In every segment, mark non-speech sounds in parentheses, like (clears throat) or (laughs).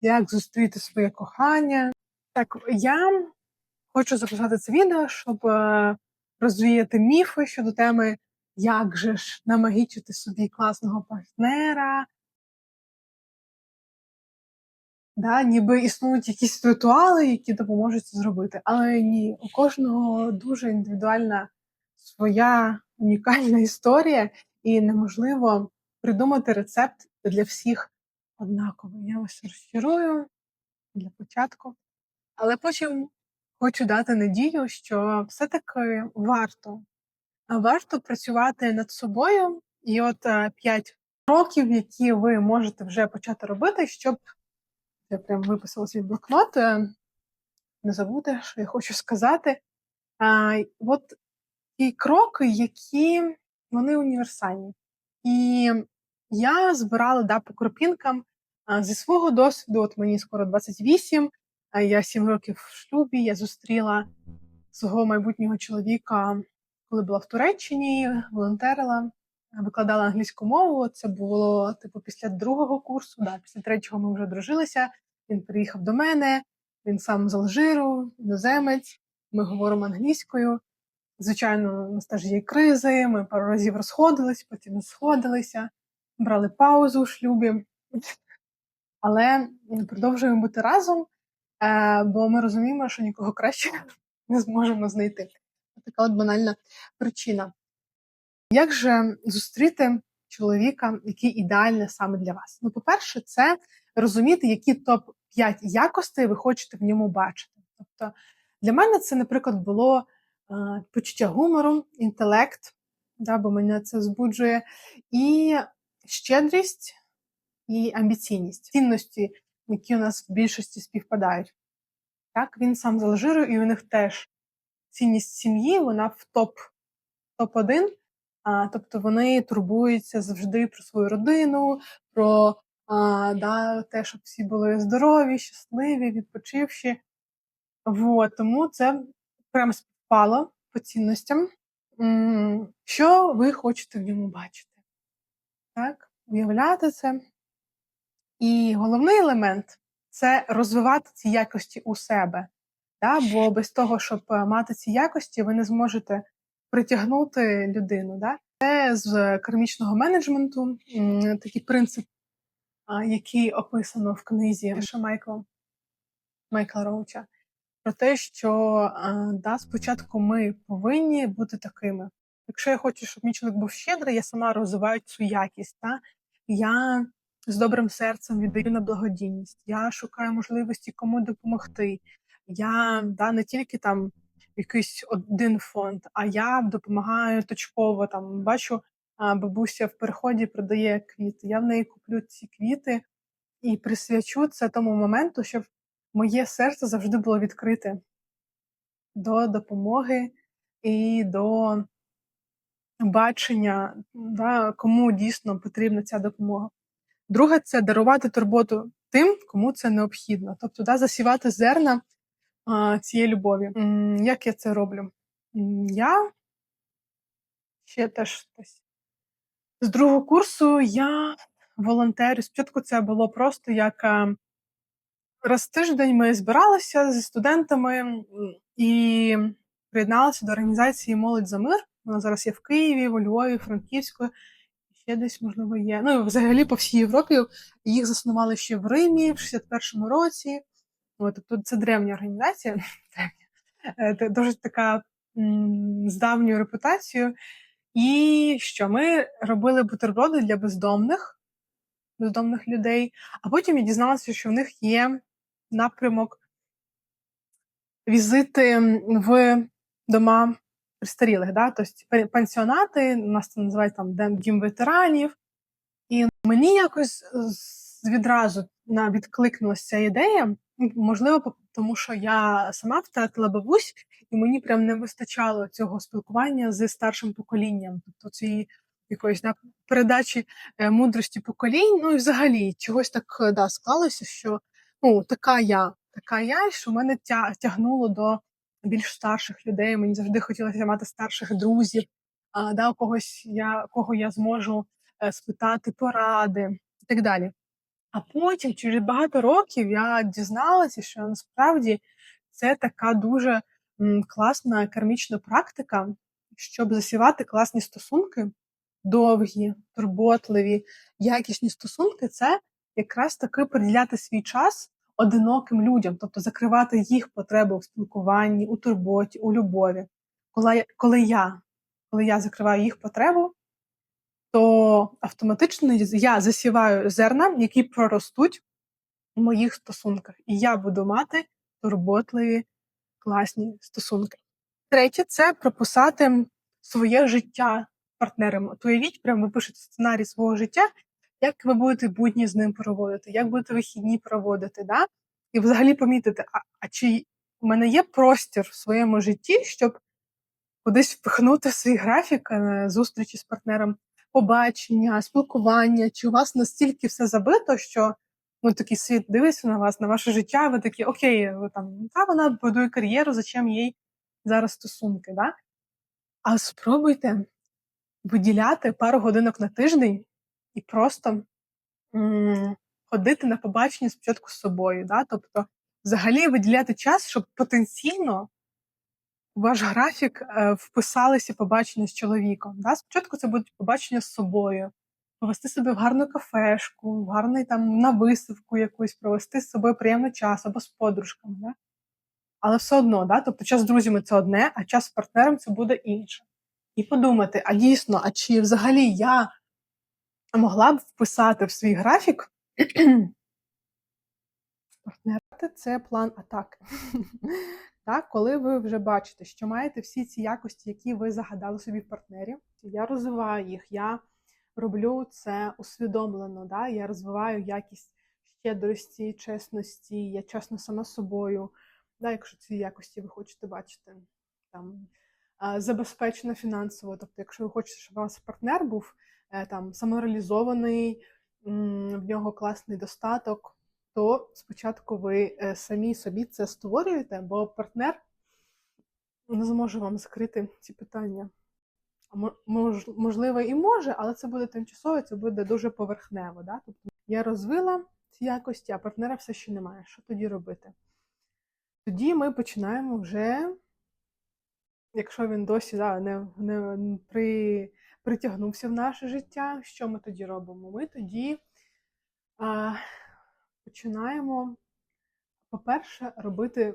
як зустріти своє кохання. Так, я хочу записати це відео, щоб е, розвіяти міфи щодо теми, як же ж намагічити собі класного партнера. Да, ніби існують якісь ритуали, які допоможуть це зробити. Але ні, у кожного дуже індивідуальна своя унікальна історія, і неможливо придумати рецепт для всіх однаковий. Я вас розчарую для початку. Але потім хочу дати надію, що все-таки варто. Варто працювати над собою, і от е, п'ять кроків, які ви можете вже почати робити, щоб я прям виписала свій блокнот. е, Не забути, що я хочу сказати. А, от ті кроки, які вони універсальні. І я збирала да, по кропінкам а, зі свого досвіду, от мені скоро 28, а я 7 років в шлюбі, я зустріла свого майбутнього чоловіка, коли була в Туреччині, волонтерила, викладала англійську мову. Це було типу після другого курсу. Да, після третього ми вже дружилися. Він приїхав до мене, він сам з Алжиру, іноземець. Ми говоримо англійською. Звичайно, у нас теж є кризи. Ми пару разів розходились, потім сходилися, брали паузу у шлюбі, але продовжуємо бути разом, е, бо ми розуміємо, що нікого краще не зможемо знайти. Така от банальна причина. Як же зустріти чоловіка, який ідеальний саме для вас? Ну, по-перше, це розуміти, які топ-5 якостей ви хочете в ньому бачити. Тобто, для мене це, наприклад, було е, почуття гумору, інтелект, да, бо мене це збуджує, і щедрість і амбіційність, цінності, які у нас в більшості співпадають. Так, він сам з Алжиру, і у них теж цінність сім'ї, вона в топ, топ-1. А, тобто вони турбуються завжди про свою родину, про а, да, те, щоб всі були здорові, щасливі, відпочивші. Вот, тому це прям співпало по цінностям. Що ви хочете в ньому бачити? Так, уявляти це. І головний елемент це розвивати ці якості у себе. Да? Бо без того, щоб е, мати ці якості, ви не зможете притягнути людину. Да? Це з кармічного менеджменту такий принцип, який описано в книзі Майкла, Майкла Роуча, про те, що да, спочатку ми повинні бути такими. Якщо я хочу, щоб мій чоловік був щедрий, я сама розвиваю цю якість. Да? Я з добрим серцем віддаю на благодійність. Я шукаю можливості кому допомогти. Я да, не тільки там якийсь один фонд, а я допомагаю точково. Там бачу, бабуся в переході продає квіти. Я в неї куплю ці квіти і присвячу це тому моменту, щоб моє серце завжди було відкрите до допомоги і до бачення, да, кому дійсно потрібна ця допомога. Друге це дарувати турботу тим, кому це необхідно. Тобто да, засівати зерна а, цієї любові. Як я це роблю? Я ще теж десь з другого курсу я волонтерю. Спочатку це було просто як раз в тиждень ми збиралися зі студентами і приєдналися до організації Молодь за мир. Вона зараз є в Києві, у Львові, Франківську, ще десь, можливо, є. Ну, взагалі по всій Європі їх заснували ще в Римі в 61-му році. От, тобто це древня організація, (laughs) древня, Е, дуже така з давньою репутацією. І що ми робили бутерброди для бездомних, бездомних людей, а потім я дізналася, що в них є напрямок візити в дома престарілих, да? тобто пансіонати, нас це називають там дім ветеранів. І мені якось відразу на відкликнулася ідея. Ну, Можливо, тому що я сама втратила бабусь, і мені прям не вистачало цього спілкування з старшим поколінням, тобто цієї якоїсь да, передачі е, мудрості поколінь. Ну і взагалі чогось так е, да, склалося, що ну, така я, така я, що мене тягнуло до більш старших людей. Мені завжди хотілося мати старших друзів, а, да, когось я, кого я зможу е, спитати поради і так далі. А потім, через багато років, я дізналася, що насправді це така дуже, класна кармічна практика, щоб засівати класні стосунки, довгі, турботливі, якісні стосунки. Це якраз таки приділяти свій час одиноким людям, тобто закривати їх потреби в спілкуванні, у турботі, у любові. Коли коли я коли я закриваю їх потребу, то автоматично я засіваю зерна, які проростуть в моїх стосунках, і я буду мати турботливі, класні стосунки. Третє це прописати своє життя партнерам. От уявіть, прямо ви пишете сценарій свого життя, як ви будете будні з ним проводити, як будете вихідні проводити, да? і взагалі помітити, а, а чи в мене є простір в своєму житті, щоб кудись впихнути свій графік е, зустрічі з партнером, побачення, спілкування, чи у вас настільки все забито, що ну такий світ дивиться на вас, на ваше життя, ви такі, окей, ви там та вона будує кар'єру, зачем їй зараз стосунки, да? А спробуйте виділяти пару годинок на тиждень і просто м- ходити на побачення спочатку з собою. Да? Тобто, взагалі виділяти час, щоб потенційно ваш графік е, вписалися побачення з чоловіком. Да? Спочатку це будуть побачення з собою, повести себе в гарну кафешку, в гарний там на виставку якусь, провести з собою приємний час або з подружками. Да? Але все одно, да? тобто час з друзями це одне, а час з партнером це буде інше. І подумати, а дійсно, а чи взагалі я могла б вписати в свій графік (clears throat) партнерити це план атаки. (laughs) Так, коли ви вже бачите, що маєте всі ці якості, які ви загадали собі в партнері, я розвиваю їх, я роблю це усвідомлено, да? я розвиваю якість щедрості, чесності, я чесна сама собою, да, якщо ці якості ви хочете бачити. Там, Забезпечена фінансово, тобто, якщо ви хочете, щоб у вас партнер був там самореалізований, в нього класний достаток, то спочатку ви е, самі собі це створюєте, бо партнер не зможе вам закрити ці питання. Можливо, і може, але це буде тимчасово, це буде дуже поверхнево. Да? Тобто я розвила ці якості, а партнера все ще немає. Що тоді робити? Тоді ми починаємо вже, якщо він досі да, не не при, притягнувся в наше життя, що ми тоді робимо? Ми тоді а, починаємо, по-перше, робити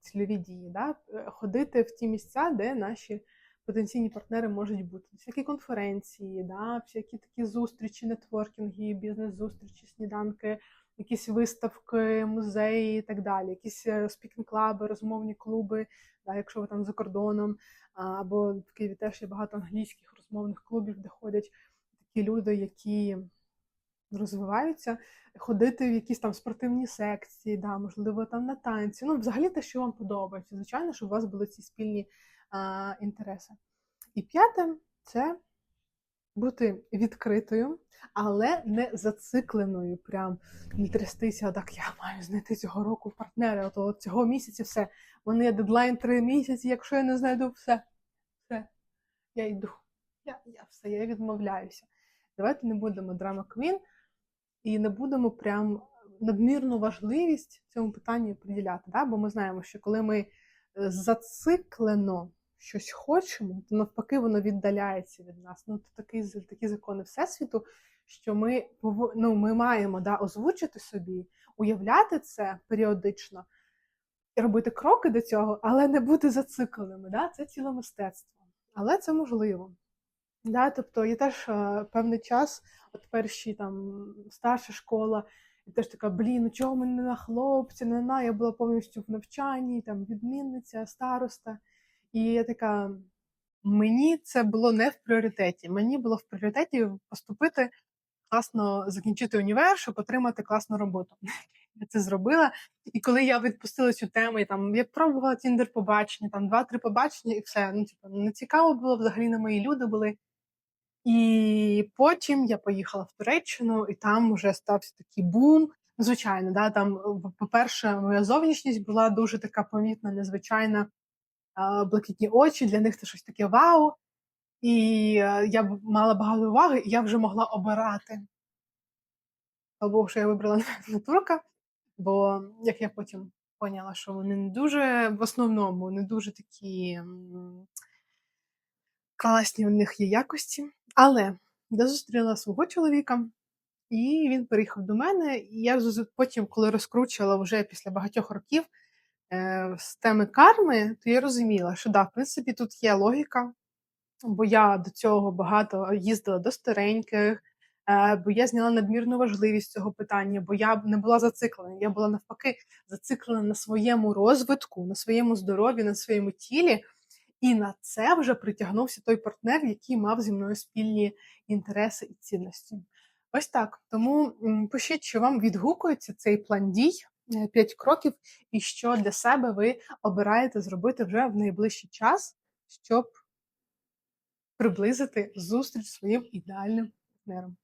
цільові дії, да? Е, ходити в ті місця, де наші потенційні партнери можуть бути. Всякі конференції, да? всякі такі зустрічі, нетворкінги, бізнес-зустрічі, сніданки, якісь виставки, музеї і так далі, якісь е, спікінг-клаби, розмовні клуби, да? якщо ви там за кордоном, або в Києві теж є багато англійських розмовних клубів, де ходять такі люди, які розвиваються, ходити в якісь там спортивні секції, да, можливо, там на танці. Ну, взагалі те, що вам подобається. Звичайно, щоб у вас були ці спільні а, інтереси. І п'яте це бути відкритою, але не зацикленою. Прям не трястися, так я маю знайти цього року партнера, то от цього місяця все. Мене є дедлайн три місяці, якщо я не знайду все, все, я йду. Я я все, я відмовляюся. Давайте не будемо драма квін і не будемо прям надмірну важливість цьому питанню приділяти. Да? Бо ми знаємо, що коли ми е, зациклено щось хочемо, то навпаки воно віддаляється від нас. Ну, то такі, такі закони Всесвіту, що ми ну, ми маємо да, озвучити собі, уявляти це періодично і робити кроки до цього, але не бути зацикленими. Да? Це ціле мистецтво. Але це можливо. Да, Тобто я теж е, певний час, от перші там старша школа, і теж така, блін, ну чого мене на хлопця, не на я була повністю в навчанні, там відмінниця, староста. І я така, мені це було не в пріоритеті. Мені було в пріоритеті поступити, класно закінчити універ, щоб отримати класну роботу. (laughs) Я це зробила. І коли я відпустила цю тему, і там я пробувала тіндер побачення, там два-три побачення, і все. Ну, типу, не цікаво було, взагалі не мої люди були. І потім я поїхала в Туреччину, і там вже стався такий бум. Звичайно, да, там, по-перше, моя зовнішність була дуже така помітна, незвичайна, блакитні очі, для них це щось таке вау. І е, я мала багато уваги, і я вже могла обирати Богу, що я вибрала (laughs) не турка, бо як я потім поняла, що вони не дуже в основному не дуже такі класні у них є якості. Але я зустріла свого чоловіка, і він переїхав до мене. І я потім, коли розкручувала вже після багатьох років е, з теми карми, то я розуміла, що да, в принципі, тут є логіка, бо я до цього багато їздила до стареньких, е, бо я зняла надмірну важливість цього питання, бо я не була зациклена. Я була навпаки зациклена на своєму розвитку, на своєму здоров'ї, на своєму тілі. І на це вже притягнувся той партнер, який мав зі мною спільні інтереси і цінності. Ось так. Тому пишіть, що вам відгукується цей план дій 5 кроків, і що для себе ви обираєте зробити вже в найближчий час, щоб приблизити зустріч своїм ідеальним партнером.